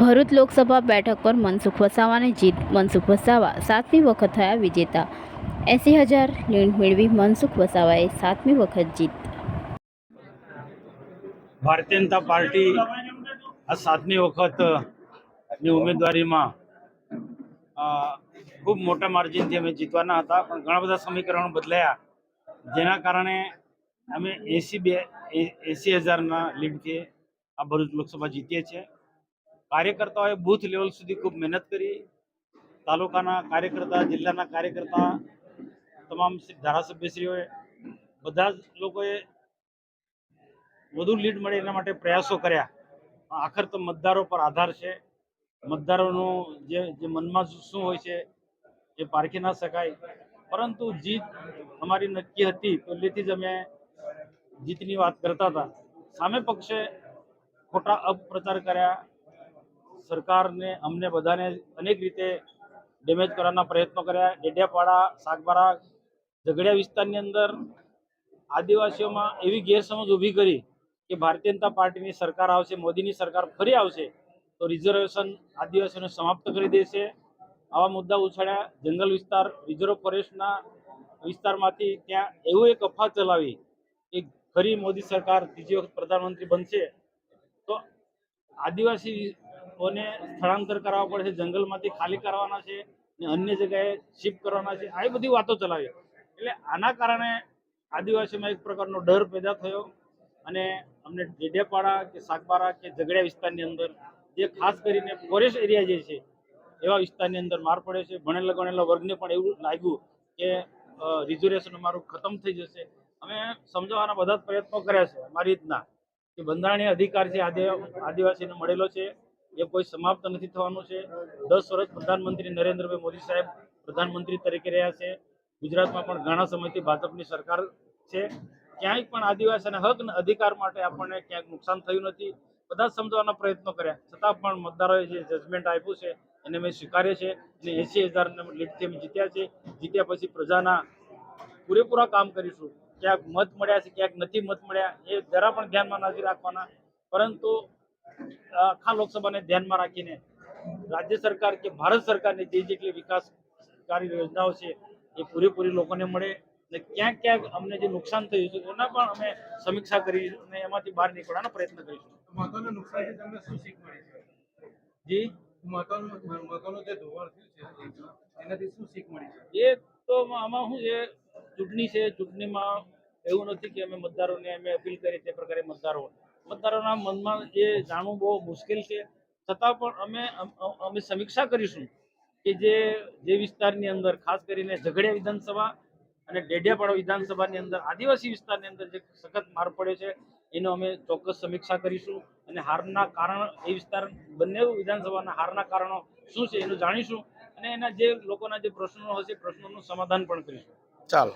ભરૂચ લોકસભા બેઠક પર મનસુખ વસાવાની જીત મનસુખ વસાવા સાતમી વખત થયા વિજેતા. એંસી હજાર લીડ મેળવી મનસુખ વસાવાએ સાતમી વખત જીત. ભારતીય જનતા પાર્ટી આ સાતમી વખતની ઉમેદવારીમાં ખૂબ મોટા માર્જિનથી અમે જીતવાના હતા, પણ ઘણા બધા સમીકરણો બદલાયા. જેના કારણે અમે એસી બે એસી હજારના લીડથી આ ભરૂચ લોકસભા જીતીએ છીએ. કાર્યકર્તાઓએ બૂથ લેવલ સુધી ખૂબ મહેનત કરી. તાલુકાના કાર્યકર્તા, જિલ્લાના કાર્યકર્તા, તમામ ધારાસભ્યશ્રીઓએ બધા જ લોકોએ વધુ લીડ મળે એના માટે પ્રયાસો કર્યા. આખર તો મતદારો પર આધાર છે. મતદારોનું જે જે મનમાં શું હોય છે એ પારખી ના શકાય. પરંતુ જીત અમારી નક્કી હતી પહેલેથી જ અમે જીતની વાત કરતા હતા. સામે પક્ષે ખોટા અપપ્રચાર કર્યા. સરકારને અમને બધાને અનેક રીતે ડેમેજ કરવાના પ્રયત્નો કર્યા. ડેડિયાપાડા, સાગબારા, ઝઘડિયા વિસ્તારની અંદર આદિવાસીઓમાં એવી ગેરસમજ ઊભી કરી કે ભારતીય જનતા પાર્ટીની સરકાર આવશે, મોદીની સરકાર ફરી આવશે, તો રિઝર્વેશન આદિવાસીઓને સમાપ્ત કરી દેશે. આવા મુદ્દા ઉછાળ્યા. જંગલ વિસ્તાર, રિઝર્વ ફોરેસ્ટના વિસ્તારમાંથી ત્યાં એવું એક અફવા ચલાવી કે ફરી મોદી સરકાર ત્રીજી વખત પ્રધાનમંત્રી બનશે. તો આદિવાસીઓને સ્થળાંતર કરાવવા પડશે, જંગલમાંથી ખાલી કરવાના છે ને અન્ય જગ્યાએ શિફ્ટ કરવાના છે, આવી બધી વાતો ચલાવી. એટલે આના કારણે આદિવાસીમાં એક પ્રકારનો ડર પેદા થયો અને અમને ડેડિયાપાડા કે સાગબારા કે ઝઘડિયા વિસ્તારની અંદર, જે ખાસ કરીને ફોરેસ્ટ એરિયા જે છે, એવા વિસ્તારની અંદર માર પડે છે. ભણેલા ગણેલા વર્ગને પણ એવું લાગ્યું કે રિઝર્વેશન અમારું ખતમ થઈ જશે. અમે સમજાવવાના બધા પ્રયત્નો કર્યા છે અમારી રીતના કે બંધારણીય અધિકાર છે આદિવાસીને મળેલો છે. એ કોઈ સમાપ્ત નથી થવાનું છે. દસ વર્ષ પ્રધાનમંત્રી નરેન્દ્રભાઈ મોદી સાહેબ પ્રધાનમંત્રી તરીકે રહ્યા છે. ગુજરાતમાં પણ ઘણા સમયથી ભાજપની સરકાર છે. ક્યાંય પણ આદિવાસીના હક અધિકાર માટે આપણને ક્યાંક નુકસાન થયું નથી. બધા સમજાવવાના પ્રયત્નો કર્યા. છતાં પણ મતદારોએ જે જજમેન્ટ આપ્યું છે, એને મેં સ્વીકાર્ય છે અને એસી હજાર લીડથી અમે જીત્યા છે જીત્યા પછી પ્રજાના પૂરેપૂરા કામ કરીશું. ક્યાંક મત મળ્યા છે, ક્યાંક નથી મત મળ્યા. એ જરા પણ ધ્યાનમાં નથી રાખવાના. પરંતુ આખા લોકસભાને ધ્યાનમાં રાખીને રાજ્ય સરકાર કે ભારત સરકારની જે જેટલી વિકાસકારી યોજનાઓ છે એ પૂરેપૂરી લોકોને મળે અને ક્યાંક ક્યાંક અમને જે નુકસાન થયું છે એના પણ અમે સમીક્ષા કરી અને એમાંથી બહાર નીકળવાનો પ્રયત્ન કરીશું. મહત્વનું નુકસાનથી તમને શું શીખ મળી છે? જી? એ તો આમાં શું છે ચૂંટણી છે ચૂંટણીમાં એવું નથી કે અમે મતદારોને અમે અપીલ કરી તે પ્રકારે મતદારો મતદારોના મનમાં એ જાણવું બહુ મુશ્કેલ છે. છતાં પણ અમે અમે સમીક્ષા કરીશું કે જે જે વિસ્તારની અંદર ખાસ કરીને ઝઘડિયા વિધાનસભા અને ડેડિયાપાડા વિધાનસભાની અંદર, આદિવાસી વિસ્તારની અંદર જે સખત માર પડે છે, એનો અમે ચોક્કસ સમીક્ષા કરીશું અને હારના કારણ, એ વિસ્તાર બંને વિધાનસભાના હારના કારણો શું છે એનું જાણીશું અને એના જે લોકોના જે પ્રશ્નો હશે પ્રશ્નોનું સમાધાન પણ કરીશું. ચાલો